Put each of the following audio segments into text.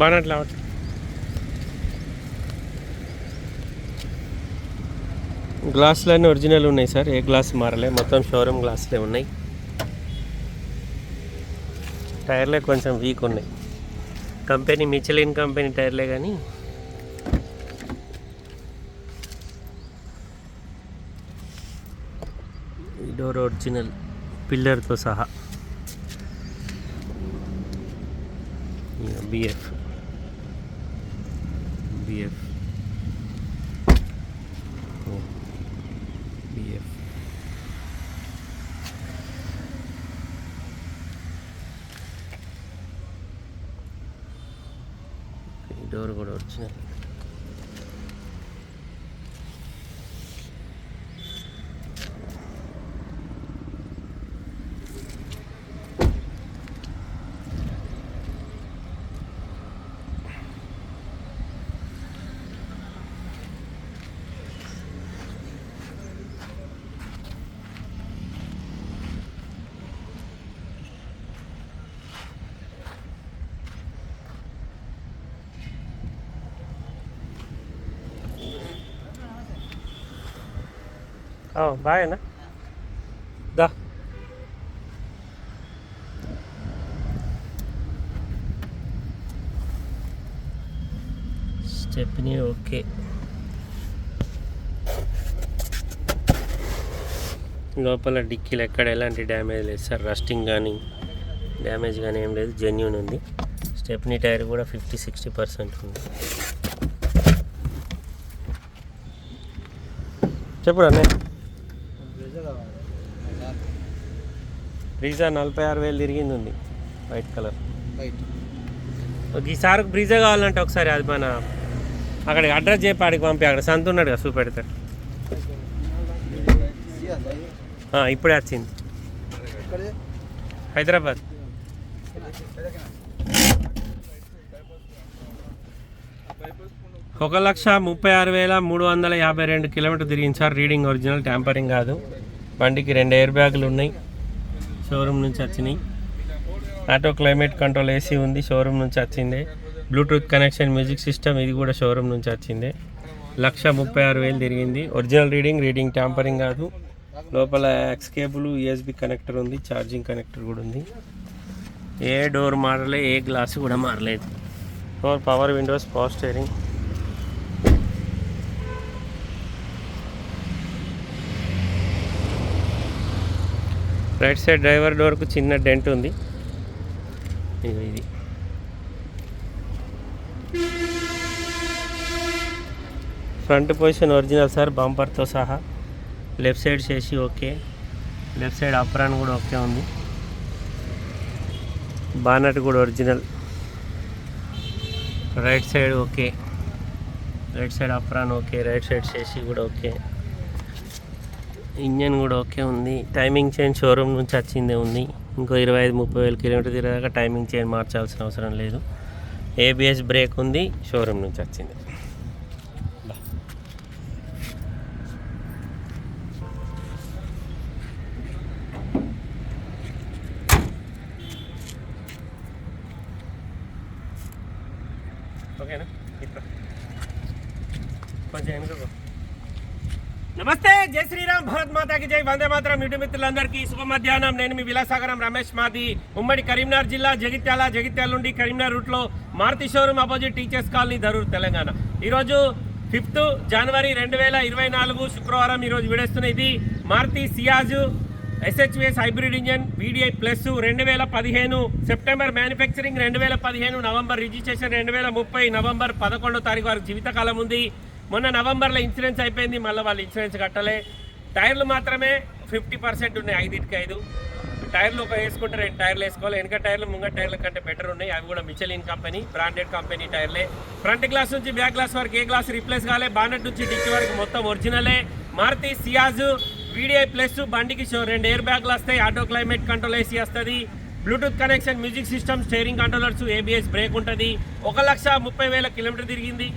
బానట్లా గ్లాసులన్నీ ఒరిజినల్ ఉన్నాయి సార్. ఏ గ్లాస్ మారలే. మొత్తం షోరూమ్ గ్లాసులే ఉన్నాయి. టైర్లే కొంచెం వీక్ ఉన్నాయి. కంపెనీ మిచలిన్ కంపెనీ టైర్లే కానీ. ఈ డోర్ ఒరిజినల్ పిల్లర్తో సహా బిఎఫ్ బిఎఫ్ బిఎఫ్ ఈ డోర్ కూడా బాయ్ అన్న. దా. Stepney okay. లోపల డిక్కీలు ఎక్కడ ఎలాంటి డ్యామేజ్ లేదు సార్. రస్టింగ్ కానీ డ్యామేజ్ కానీ ఏం లేదు. జెన్యున్ ఉంది. స్టెప్నీ టైర్ కూడా ఫిఫ్టీ సిక్స్టీ పర్సెంట్ ఉంది. చెప్పుడు అన్నయ్య బ్రీజా నలభై ఆరు వేలు తిరిగింది ఉంది వైట్ కలర్. ఈసారి బ్రీజా కావాలంటే ఒకసారి అది మన అక్కడికి అడ్రస్ చెప్పి ఆడికి పంపి అక్కడ సంత ఉన్నాడు కదా చూపెడతాడు. ఇప్పుడే వచ్చింది. హైదరాబాద్. ఒక లక్ష ముప్పై ఆరు వేల మూడు వందల యాభై రెండు కిలోమీటర్ తిరిగింది సార్ రీడింగ్ ఒరిజినల్ ట్యాంపరింగ్ కాదు. బండికి రెండు ఎయిర్ బ్యాగులు ఉన్నాయి. షోరూమ్ నుంచి వచ్చినాయి. ఆటో క్లైమేట్ కంట్రోల్ ఏసీ ఉంది షోరూమ్ నుంచి వచ్చిందే. బ్లూటూత్ కనెక్షన్ మ్యూజిక్ సిస్టమ్ ఇది కూడా షోరూమ్ నుంచి వచ్చిందే. లక్ష ముప్పై ఆరు వేలు తిరిగింది. ఒరిజినల్ రీడింగ్ రీడింగ్ ట్యాంపరింగ్ కాదు. లోపల యాక్స్ కేబుల్ యూఎస్బి కనెక్టర్ ఉంది ఛార్జింగ్ కనెక్టర్ కూడా ఉంది. ఏ డోర్ మారలే ఏ గ్లాస్ కూడా మారలేదు. Four power windows power steering right side driver డోర్కు చిన్న డెంట్ ఉంది. ఇది ఇది. ఫ్రంట్ పొజిషన్ ఒరిజినల్ సార్ బంపర్తో సహా. లెఫ్ట్ సైడ్ చేసి ఓకే. లెఫ్ట్ సైడ్ అప్రాన్ కూడా ఓకే ఉంది. బానట్ కూడా original. Right side okay. Right side apron okay. Right side చేసి కూడా ఓకే. ఇంజన్ కూడా ఓకే ఉంది. టైమింగ్ చైన్ షోరూమ్ నుంచి వచ్చిందే ఉంది. ఇంకో ఇరవై ఐదు ముప్పై వేల కిలోమీటర్ తిరగాక టైమింగ్ చైన్ మార్చాల్సిన అవసరం లేదు. ఏబిఎస్ బ్రేక్ ఉంది షోరూమ్ నుంచి వచ్చింది. ఓకేనా? కొంచెం ఎందుకు నమస్తే జై శ్రీరామ్ భారత్ మాతాకి జై. వందే మాతరం యూట్యూబ్ మిత్రులందరికీ శుభ మధ్యాహ్నం. నేను మీ విలాసాగరం రమేష్ మాది. ఉమ్మడి కరీంనగర్ జిల్లా జగిత్యాల జగిత్యాల నుండి కరీంనగర్ రూట్లో Maruti showroom opposite teachers colony Dharur Telangana. ఈరోజు ఫిఫ్త్ జనవరి రెండు వేల ఇరవై నాలుగు శుక్రవారం ఈరోజు విడేస్తున్న ఇది Maruti Ciaz SHVS hybrid engine VDI plus రెండు వేల పదిహేను సెప్టెంబర్ మ్యానుఫ్యాక్చరింగ్ రెండు వేల పదిహేను నవంబర్ రిజిస్ట్రేషన్ రెండు వేల ముప్పై నవంబర్ పదకొండో తారీఖు వరకు జీవితకాలం ఉంది. మొన్న నవంబర్లో ఇన్సూరెన్స్ అయిపోయింది మళ్ళీ వాళ్ళు ఇన్సూరెన్స్ కట్టలే. టైర్లు మాత్రమే ఫిఫ్టీ పర్సెంట్ ఉన్నాయి ఐదుకి ఐదు. టైర్లు ఒక వేసుకుంటే రెండు టైర్లు వేసుకోవాలి. వెనక టైర్లు ముంగ టైర్ల కంటే బెటర్ ఉన్నాయి. అవి కూడా మిచలిన్ కంపెనీ బ్రాండెడ్ కంపెనీ టైర్లే. ఫ్రంట్ గ్లాస్ నుంచి బ్యాక్ గ్లాస్ వరకు ఏ గ్లాస్ రీప్లేస్ కాలే. బానెట్ నుంచి డిక్కి వరకు మొత్తం ఒరిజినలే మారుతి సియాజ్ వీడిఐ ప్లస్ బండికి షో రెండు ఎయిర్ బ్యాగ్లు వస్తాయి. ఆటో క్లైమేట్ కంట్రోల్ ఏసీ వస్తుంది. Bluetooth connection music system steering controllers ABS brake ఉంటుంది. ఒక లక్ష ముప్పై వేల కిలోమీటర్ తిరిగింది.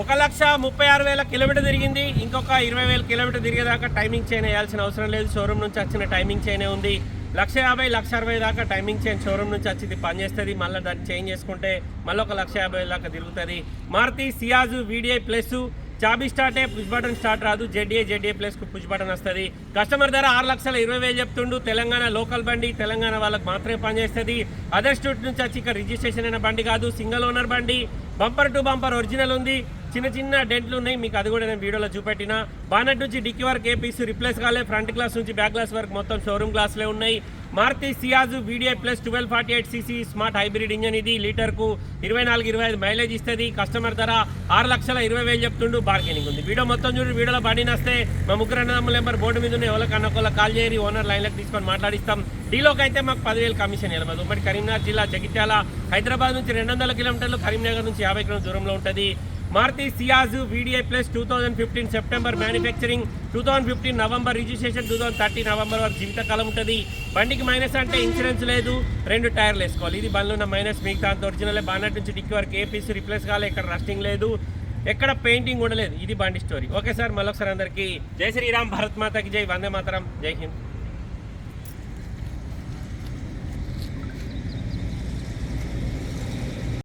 ఒక లక్ష ముప్పై ఆరు వేల కిలోమీటర్ తిరిగింది. ఇంకొక ఇరవై వేల కిలోమీటర్ తిరిగేదాకా టైమింగ్ చైన్ వేయాల్సిన అవసరం లేదు. షోరూమ్ నుంచి వచ్చిన టైమింగ్ చైనే ఉంది. లక్ష యాభై లక్ష అరవై దాకా టైమింగ్ చైన్ షోరూమ్ నుంచి వచ్చింది పనిచేస్తుంది. మళ్ళీ దాన్ని చేంజ్ చేసుకుంటే మళ్ళీ ఒక లక్ష యాభై దాకా తిరుగుతుంది. మారుతి సియాజు వీడిఐ ప్లస్ చాబీ స్టార్టే పుష్ బటన్ స్టార్ట్ రాదు. జెడ్ఏ జెడ్ఏ ప్లేస్కు పుష్ బటన్ వస్తుంది. కస్టమర్ ధర ఆరు లక్షల ఇరవై వేలు చెప్తుండు. తెలంగాణ లోకల్ బండి తెలంగాణ వాళ్ళకి మాత్రమే పనిచేస్తుంది. అదర్ స్టేట్ నుంచి వచ్చి ఇక్కడ రిజిస్ట్రేషన్ అయిన బండి కాదు సింగిల్ ఓనర్ బండి. బంపర్ టు బంపర్ ఒరిజినల్ ఉంది. చిన్న చిన్న డెంట్లు ఉన్నాయి. మీకు అది కూడా నేను వీడియోలో చూపెట్టిన. బానట్ నుంచి డిక్కి వరకు ఏ పీస్ రిప్లేస్ కాలే. ఫ్రంట్ గ్లాస్ నుంచి బ్యాక్ గ్లాస్ వరకు మొత్తం షోరూమ్ గ్లాస్లే ఉన్నాయి. Maruti Ciaz VDI plus twelve forty eight CC smart hybrid engine ఇది. లీటర్కు ఇరవై నాలుగు ఇరవై ఐదు మైలేజ్ ఇస్తుంది. కస్టమర్ ధర ఆరు లక్షల ఇరవై వేలు చెప్తుండు. బార్గెనింగ్ ఉంది. వీడియో మొత్తం చూడండి వీడియోలో బండిని వస్తే మా ముగ్గురు అన్నదమ్ముల నెంబర్ బోర్డు మీద ఉన్న ఎవరికి ఒకళ్ళ కాల్ చేయరు. ఓనర్ లైన్లకు తీసుకొని మాట్లాడిస్తాం. డీలోకి అయితే మాకు పదివేలు కమిషన్ ఇవ్వదు ఉమ్మడి కరీంనగర్ జిల్లా జగిత్యాల. హైదరాబాద్ నుంచి రెండు వందల కిలోమీటర్లు కరీంనగర్ నుంచి యాభై కిలోమీటర్ దూరంలో ఉంటుంది. Maruti Ciaz VDI plus two thousand fifteen September manufacturing two thousand fifteen November registration two thousand thirty November వరకు జీవితకాలం ఉంటుంది. బండికి మైనస్ అంటే ఇన్సూరెన్స్ లేదు రెండు టైర్లు వేసుకోవాలి. ఇది బండ్లో ఉన్న మైనస్ మిగతా అంత ఒరిజినల్ బానట్ నుంచి డిక్కి వరకు ఏ పీస్ రిప్లేస్ కాలే ఇక్కడ రస్టింగ్ లేదు ఎక్కడ పెయింటింగ్ కూడా లేదు. ఇది బండి స్టోరీ ఓకే సార్ మళ్ళొకసారి అందరికీ జై శ్రీరామ్ భరత్ మాతకి జై వందే మాతరం జై హింద్.